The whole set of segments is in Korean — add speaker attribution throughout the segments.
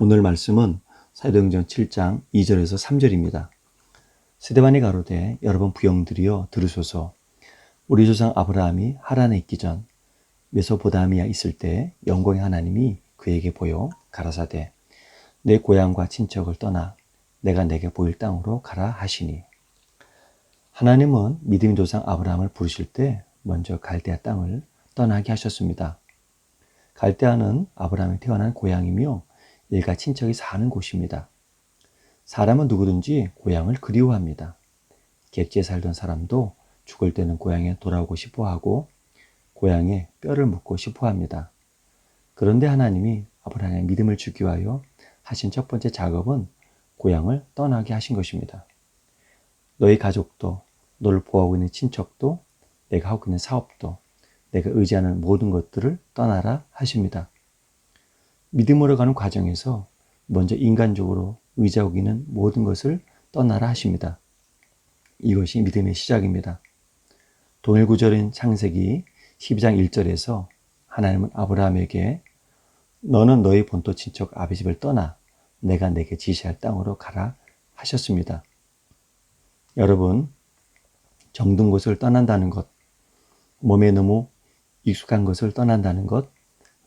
Speaker 1: 오늘 말씀은 사도행전 7장 2절에서 3절입니다. 스데반이 가로되 여러분 부영들이여 들으소서 우리 조상 아브라함이 하란에 있기 전 메소포다미아 있을 때 영광의 하나님이 그에게 보여 가라사대 내 고향과 친척을 떠나 내가 내게 보일 땅으로 가라 하시니 하나님은 믿음의 조상 아브라함을 부르실 때 먼저 갈대아 땅을 떠나게 하셨습니다. 갈대아는 아브라함이 태어난 고향이며 일가 친척이 사는 곳입니다. 사람은 누구든지 고향을 그리워합니다. 객지에 살던 사람도 죽을 때는 고향에 돌아오고 싶어 하고 고향에 뼈를 묻고 싶어 합니다. 그런데 하나님이 아브라함의 믿음을 주기 위하여 하신 첫 번째 작업은 고향을 떠나게 하신 것입니다. 너희 가족도, 너를 보호하고 있는 친척도, 내가 하고 있는 사업도, 내가 의지하는 모든 것들을 떠나라 하십니다. 믿음으로 가는 과정에서 먼저 인간적으로 있는 모든 것을 떠나라 하십니다. 이것이 믿음의 시작입니다. 동일 구절인 창세기 12장 1절에서 하나님은 아브라함에게 너는 너희 본토 친척 아비 집을 떠나 내가 내게 지시할 땅으로 가라 하셨습니다. 여러분, 정든 곳을 떠난다는 것, 몸에 너무 익숙한 것을 떠난다는 것,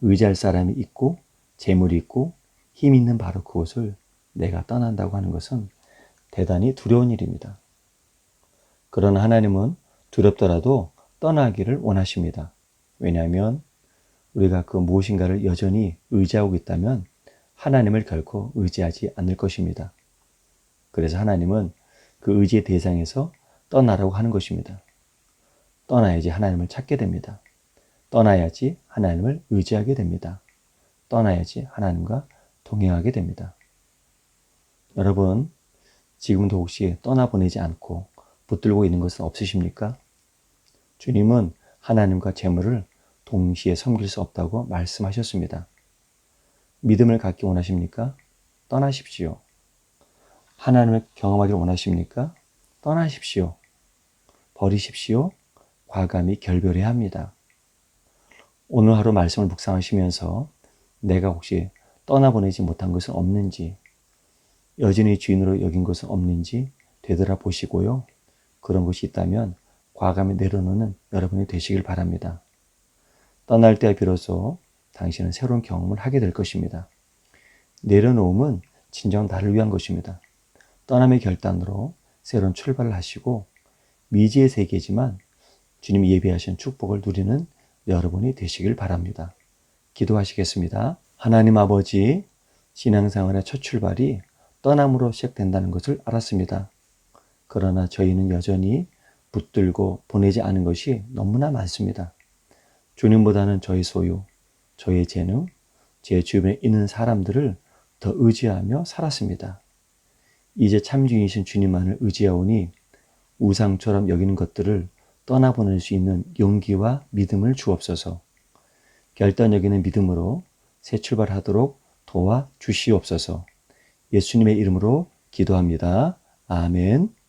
Speaker 1: 의지할 사람이 있고 재물이 있고 힘 있는 바로 그곳을 내가 떠난다고 하는 것은 대단히 두려운 일입니다. 그러나 하나님은 두렵더라도 떠나기를 원하십니다. 왜냐하면 우리가 그 무엇인가를 여전히 의지하고 있다면 하나님을 결코 의지하지 않을 것입니다. 그래서 하나님은 그 의지의 대상에서 떠나라고 하는 것입니다. 떠나야지 하나님을 찾게 됩니다. 떠나야지 하나님을 의지하게 됩니다. 떠나야지 하나님과 동행하게 됩니다. 여러분, 지금도 혹시 떠나보내지 않고 붙들고 있는 것은 없으십니까? 주님은 하나님과 재물을 동시에 섬길 수 없다고 말씀하셨습니다. 믿음을 갖기 원하십니까? 떠나십시오. 하나님을 경험하기를 원하십니까? 떠나십시오. 버리십시오. 과감히 결별해야 합니다. 오늘 하루 말씀을 묵상하시면서 내가 혹시 떠나보내지 못한 것은 없는지, 여전히 주인으로 여긴 것은 없는지 되돌아보시고요. 그런 것이 있다면 과감히 내려놓는 여러분이 되시길 바랍니다. 떠날 때 비로소 당신은 새로운 경험을 하게 될 것입니다. 내려놓음은 진정 나를 위한 것입니다. 떠남의 결단으로 새로운 출발을 하시고 미지의 세계지만 주님 예비하신 축복을 누리는 여러분이 되시길 바랍니다. 기도하시겠습니다. 하나님 아버지, 신앙생활의 첫 출발이 떠남으로 시작된다는 것을 알았습니다. 그러나 저희는 여전히 붙들고 보내지 않은 것이 너무나 많습니다. 주님보다는 저희 소유, 저의 재능, 제 주변에 있는 사람들을 더 의지하며 살았습니다. 이제 참주이신 주님만을 의지하오니 우상처럼 여기는 것들을 떠나보낼 수 있는 용기와 믿음을 주옵소서. 결단 여기는 믿음으로 새 출발하도록 도와 주시옵소서. 예수님의 이름으로 기도합니다. 아멘.